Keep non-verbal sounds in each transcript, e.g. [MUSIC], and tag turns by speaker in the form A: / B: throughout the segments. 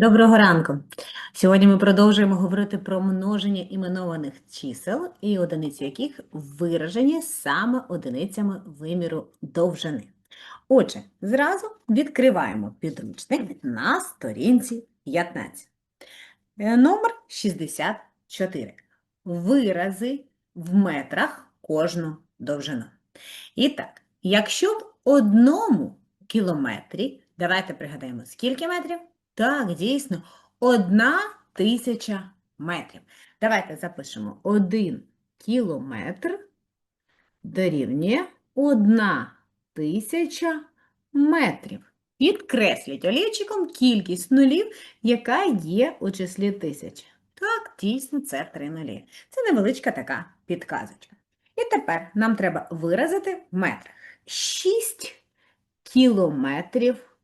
A: Доброго ранку. Сьогодні ми продовжуємо говорити про множення іменованих чисел і одиниці яких виражені саме одиницями виміру довжини. Отже, зразу відкриваємо підручник на сторінці 15. Е, Номер 64. Вирази в метрах кожну довжину. І так, якщо в одному кілометрі, давайте пригадаємо, скільки метрів? Так, дійсно, одна тисяча метрів. Давайте запишемо один кілометр дорівнює одна тисяча метрів. Підкресліть олівчиком кількість нулів, яка є у числі тисяч. Так, дійсно, це три нулі. Це невеличка така підказочка. І тепер нам треба виразити в метрах. 6 кілометрів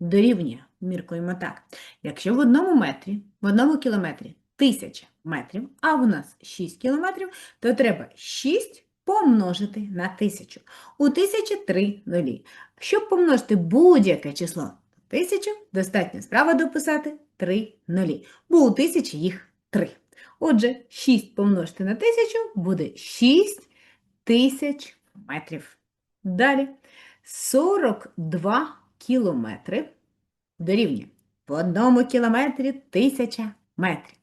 A: дорівнює. Міркуємо так. Якщо в одному метрі, в одному кілометрі 1000 метрів, а в нас 6 кілометрів, то треба 6 помножити на 1000. У 1000 3 нулі. Щоб помножити будь-яке число 1000, достатньо справа дописати 3 нулі, бо у 1000 їх 3. Отже, 6 помножити на 1000 буде 6 тисяч метрів. Далі 42 кілометри дорівнює в одному кілометрі тисяча метрів,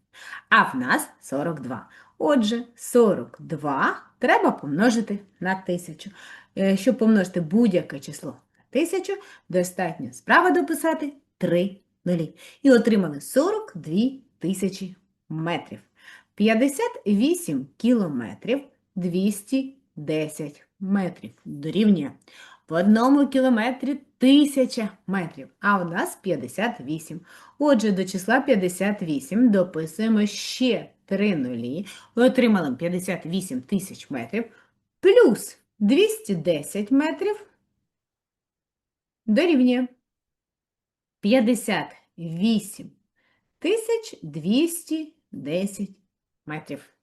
A: а в нас 42. Отже, 42 треба помножити на тисячу. Е, Щоб помножити будь-яке число на тисячу, достатньо справа дописати 3 нулі. І отримали 42 тисячі метрів. 58 кілометрів 210 метрів дорівнює в одному кілометрі 1000 метрів, а у нас 58. Отже, до числа 58 дописуємо ще 3 нулі. Отримали 58 тисяч метрів плюс 210 метрів дорівнює 58 тисяч 210 метрів.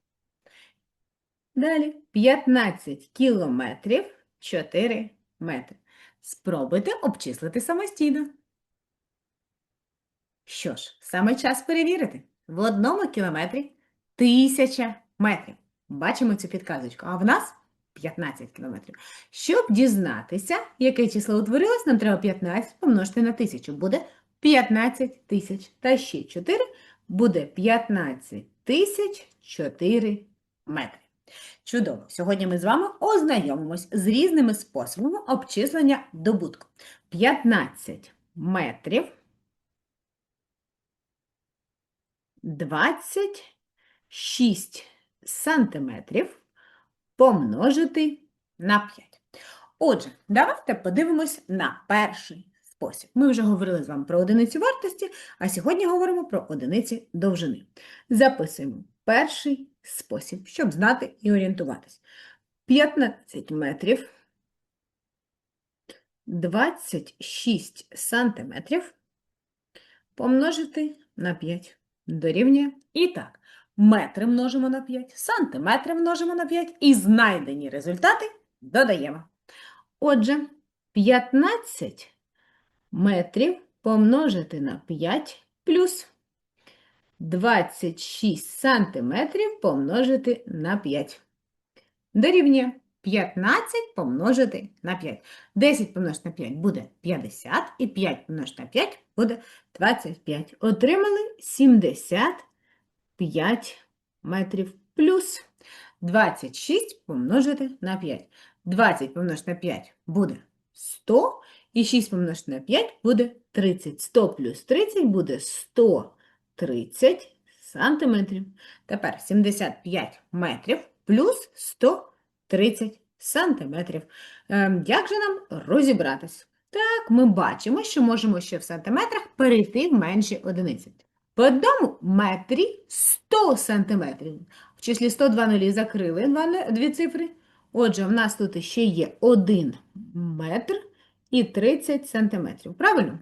A: Далі 15 кілометрів 4 метри. Спробуйте обчислити самостійно. Що ж, саме час перевірити. В одному кілометрі тисяча метрів. Бачимо цю підказочку, а в нас 15 кілометрів. Щоб дізнатися, яке число утворилось, нам треба 15 помножити на 1000. Буде 15 тисяч. Та ще 4 буде 15 тисяч 4 метри. Чудово! Сьогодні ми з вами ознайомимось з різними способами обчислення добутку. 15 метрів, 26 сантиметрів помножити на 5. Отже, давайте подивимось на перший спосіб. Ми вже говорили з вами про одиниці вартості, а сьогодні говоримо про одиниці довжини. Записуємо перший спосіб, щоб знати і орієнтуватись. 15 метрів, 26 сантиметрів помножити на 5 дорівнює. І так, метри множимо на 5, сантиметри множимо на 5 і знайдені результати додаємо. Отже, 15 метрів помножити на 5 плюс 26 сантиметрів помножити на 5. Дорівнює 15 помножити на 5. 10 помножити на 5 буде 50, і 5 помножити на 5 буде 25. Отримали 75 метрів плюс 26 помножити на 5. 20 помножити на 5 буде 100, і 6 помножити на 5 буде 30. 100 плюс 30 буде 130 сантиметрів. Тепер 75 метрів плюс 130 сантиметрів. Ем, Як же нам розібратись? Так, ми бачимо, що можемо ще в сантиметрах перейти в менші одиниці. В одному метрі 100 сантиметрів. В числі 102 нулі закрили дві цифри. Отже, в нас тут ще є 1 метр і 30 сантиметрів. Правильно?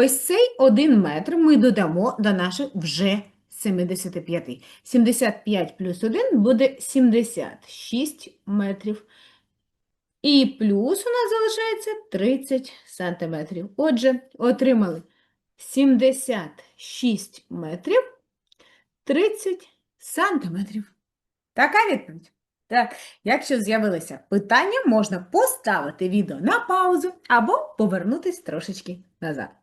A: Ось цей 1 метр ми додамо до наших вже 75. 75 плюс 1 буде 76 метрів. І плюс у нас залишається 30 сантиметрів. Отже, отримали 76 метрів 30 сантиметрів. Така відповідь. Так, якщо з'явилися питання, можна поставити відео на паузу або повернутись трошечки назад.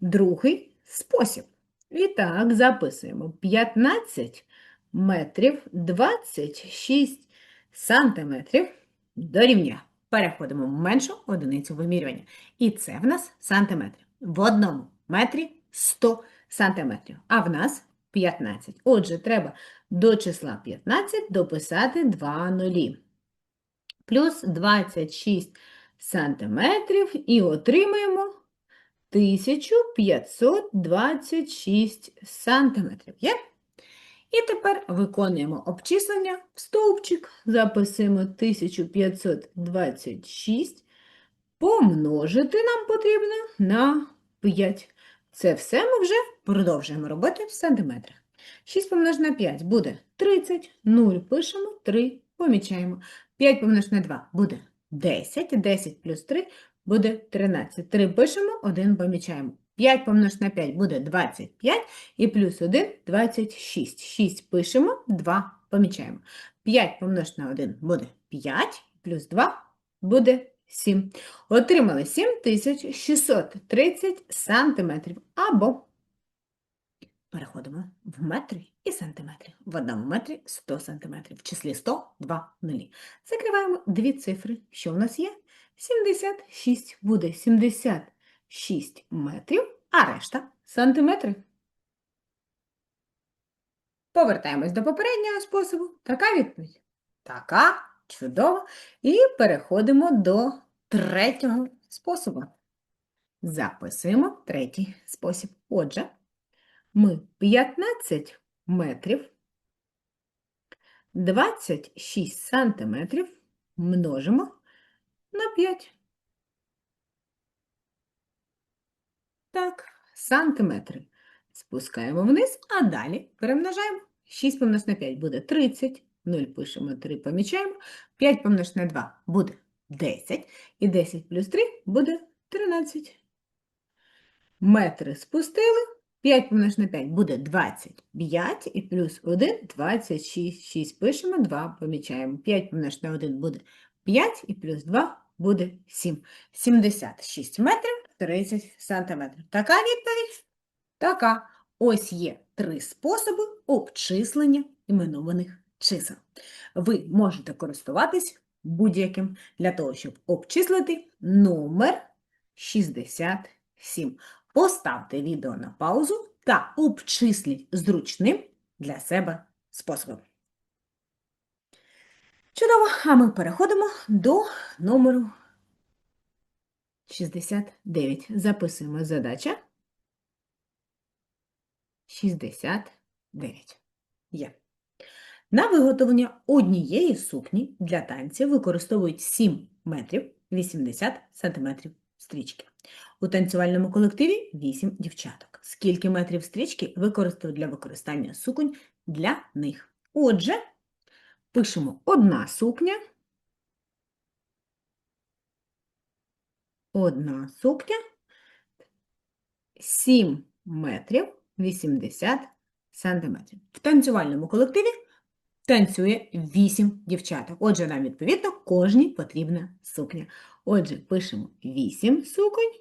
A: Другий спосіб. І так, записуємо 15 метрів 26 сантиметрів дорівнює. Переходимо в меншу одиницю вимірювання. І це в нас сантиметри. В одному метрі 100 сантиметрів, а в нас 15. Отже, треба до числа 15 дописати 2 нулі. Плюс 26 сантиметрів і отримаємо 1526 сантиметрів. Є? І тепер виконуємо обчислення в стовпчик. Записуємо 1526. Помножити нам потрібно на 5. Це все ми вже продовжуємо робити в сантиметрах. 6 помножити на 5 буде 30, 0 пишемо, 3 помічаємо. 5 помножити на 2 буде 10, 10 плюс 3 буде 13. 3 пишемо, 1 помічаємо. 5 помножити на 5 буде 25 і плюс 1 – 26. 6 пишемо, 2 помічаємо. 5 помножити на 1 буде 5, плюс 2 буде 7. Отримали 7630 сантиметрів або переходимо в метри і сантиметри. В одному метрі 100 сантиметрів, в числі 100 – 2 нулі. Закриваємо дві цифри. Що в нас є? 76 буде 76 метрів, а решта сантиметри. Повертаємось до попереднього способу. Така відповідь. Така, чудово. І переходимо до третього способу. Записуємо третій спосіб. Отже, ми 15 метрів 26 сантиметрів множимо на 5. Так, сантиметри. Спускаємо вниз, а далі перемножаємо. 6 помножити на 5 буде 30, 0 пишемо, 3 помічаємо, 5 помножити на 2 буде 10, і 10 плюс 3 буде 13. Метри спустили, 5 помножити на 5 буде 25, і плюс 1 – 26. 6 пишемо, 2 помічаємо. 5 помножити на 1 буде 5, і плюс 2 буде 7. 76 метрів 30 сантиметрів. Така відповідь? Така. Ось є три способи обчислення іменованих чисел. Ви можете користуватись будь-яким для того, щоб обчислити номер 67. Поставте відео на паузу та обчисліть зручним для себе способом. Чудово, а ми переходимо до номеру 69. Записуємо задача 69. Є. На виготовлення однієї сукні для танців використовують 7 метрів 80 сантиметрів стрічки. У танцювальному колективі 8 дівчаток. Скільки метрів стрічки використовують для використання суконь для них? Отже, пишемо одна сукня, одна сукня, 7 метрів 80 сантиметрів. В танцювальному колективі танцює 8 дівчаток. Отже, нам, відповідно, кожній потрібна сукня. Отже, пишемо 8 суконь.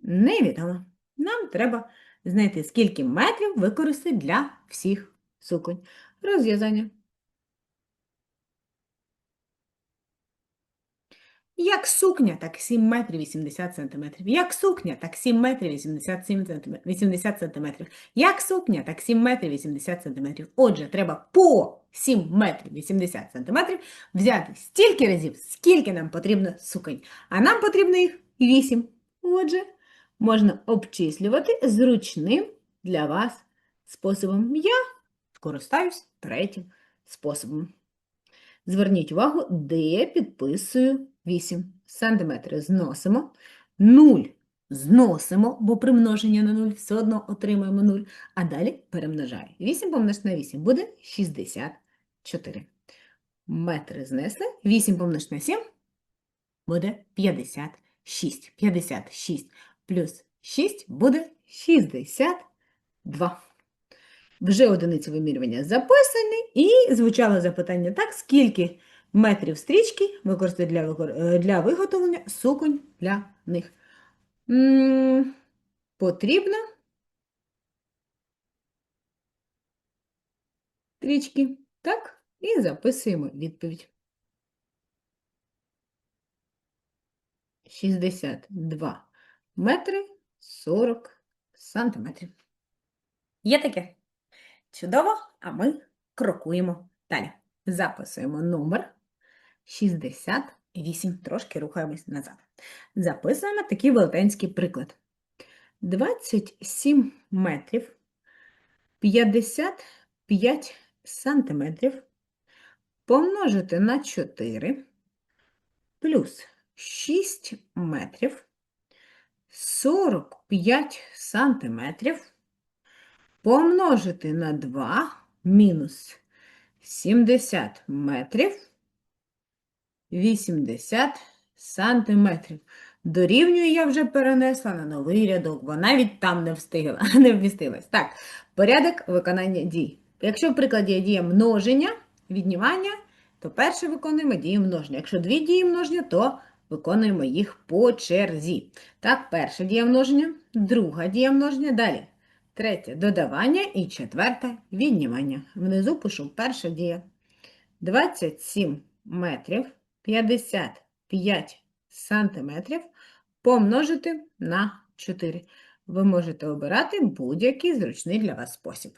A: Невідомо. Нам треба знайти, скільки метрів використати для всіх суконь. Розв'язання. Як сукня, так 7 метрів 80 сантиметрів. Як сукня, так 7 метрів 87 сантиметрів. 80 сантиметрів. Як сукня, так 7 метрів 80 сантиметрів. Отже, треба по 7 метрів 80 сантиметрів взяти стільки разів, скільки нам потрібно суконь. А нам потрібно їх 8. Отже, можна обчислювати зручним для вас способом. Я скористаюсь третім способом. Зверніть увагу, де я підписую 8 см. Зносимо. 0 зносимо, бо при множенні на 0 все одно отримуємо 0. А далі перемножаю. 8 помножити на 8 буде 64. Метри знесли. 8 помножити на 7 буде 54. 6. 56 плюс 6 буде 62. Вже одиниці вимірювання записані, і звучало запитання так, скільки метрів стрічки використати для, е, для виготовлення суконь для них. М, Потрібно стрічки, так, і записуємо відповідь. 62 метри 40 сантиметрів. Є таке? Чудово, а ми крокуємо далі. Записуємо номер 68, трошки рухаємось назад. Записуємо такий велетенський приклад. 27 метрів 55 сантиметрів помножити на 4 плюс 6 метрів 45 сантиметрів помножити на 2 мінус 70 метрів 80 сантиметрів. Дорівнюю я вже перенесла на новий рядок, бо навіть там не встигла, [LAUGHS] не вмістилась. Так, порядок виконання дій. Якщо в прикладі є дія множення, віднімання, то перше виконуємо дію множення. Якщо дві дії множення, то виконуємо їх по черзі. Так, перша дія множення, друга дія множення, далі третє додавання і четверте віднімання. Внизу пишу перша дія. 27 метрів 55 сантиметрів помножити на 4. Ви можете обирати будь-який зручний для вас спосіб.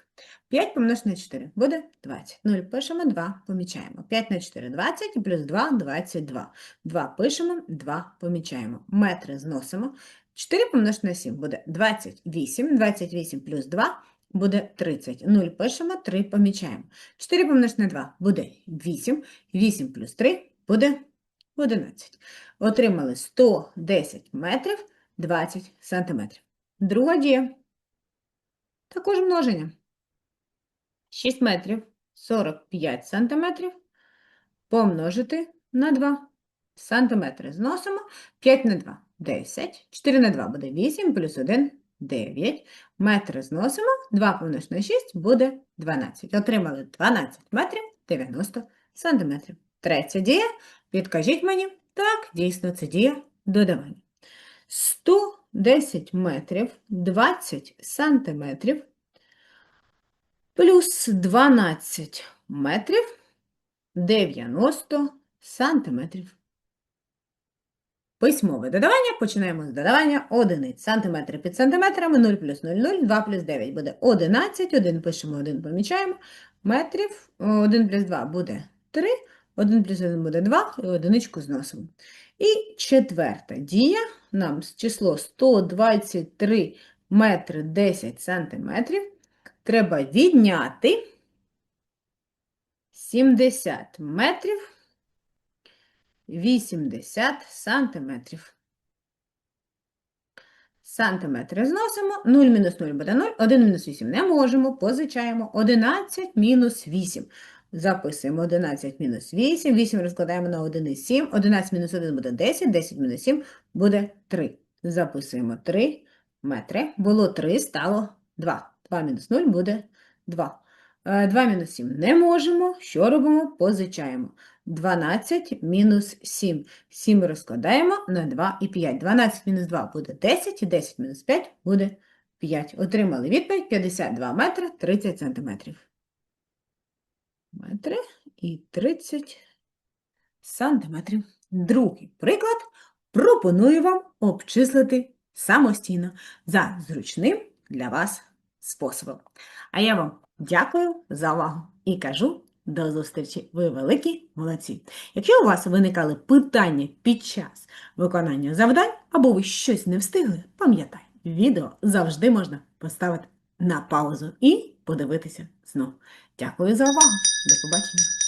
A: 5 помножити на 4 буде 20. 0 пишемо, 2 помічаємо. 5 на 4 – 20, плюс 2 – 22. 2 пишемо, 2 помічаємо. Метри зносимо. 4 помножити на 7 буде 28. 28 плюс 2 буде 30. 0 пишемо, 3 помічаємо. 4 помножити на 2 буде 8. 8 плюс 3 буде 11. Отримали 110 метрів 20 сантиметрів. Друга дія. Також множення. 6 метрів 45 сантиметрів помножити на 2 сантиметри. Зносимо 5 на 2 – 10, 4 на 2 буде 8, плюс 1 – 9. Метри зносимо, 2 помножити на 6 буде 12. Отримали 12 метрів 90 сантиметрів. Третя дія. Підкажіть мені, так, дійсно, це дія додавання. 110 метрів 20 сантиметрів плюс 12 метрів 90 сантиметрів. Письмове додавання. Починаємо з додавання одиниць. Сантиметри під сантиметрами 0 плюс 0, 0, 2 плюс 9 буде 11, 1 пишемо, 1 помічаємо. Метрів 1 плюс 2 буде 3, 1 плюс 1 буде 2, і одиничку зносимо. І четверта дія. Нам число 123 метри 10 сантиметрів треба відняти 70 метрів 80 сантиметрів. Сантиметри зносимо, 0 мінус 0 буде 0, 1 мінус 8 не можемо, позичаємо 11 мінус 8. Записуємо 11 мінус 8, 8 розкладаємо на 1 і 7, 11 мінус 1 буде 10, 10 мінус 7 буде 3. Записуємо 3 метри, було 3, стало 2. 2 мінус 0 буде 2. 2 мінус 7 не можемо, що робимо? Позичаємо. 12 мінус 7. 7 розкладаємо на 2 і 5. 12 мінус 2 буде 10, і 10 мінус 5 буде 5. Отримали відповідь 52 метри 30 сантиметрів. Метри і 30 сантиметрів. Другий приклад пропоную вам обчислити самостійно за зручним для вас способом. А я вам дякую за увагу і кажу до зустрічі. Ви великі молодці. Якщо у вас виникали питання під час виконання завдань, або ви щось не встигли, пам'ятай, відео завжди можна поставити на паузу і подивитися знову. Дякую за увагу. До побачення.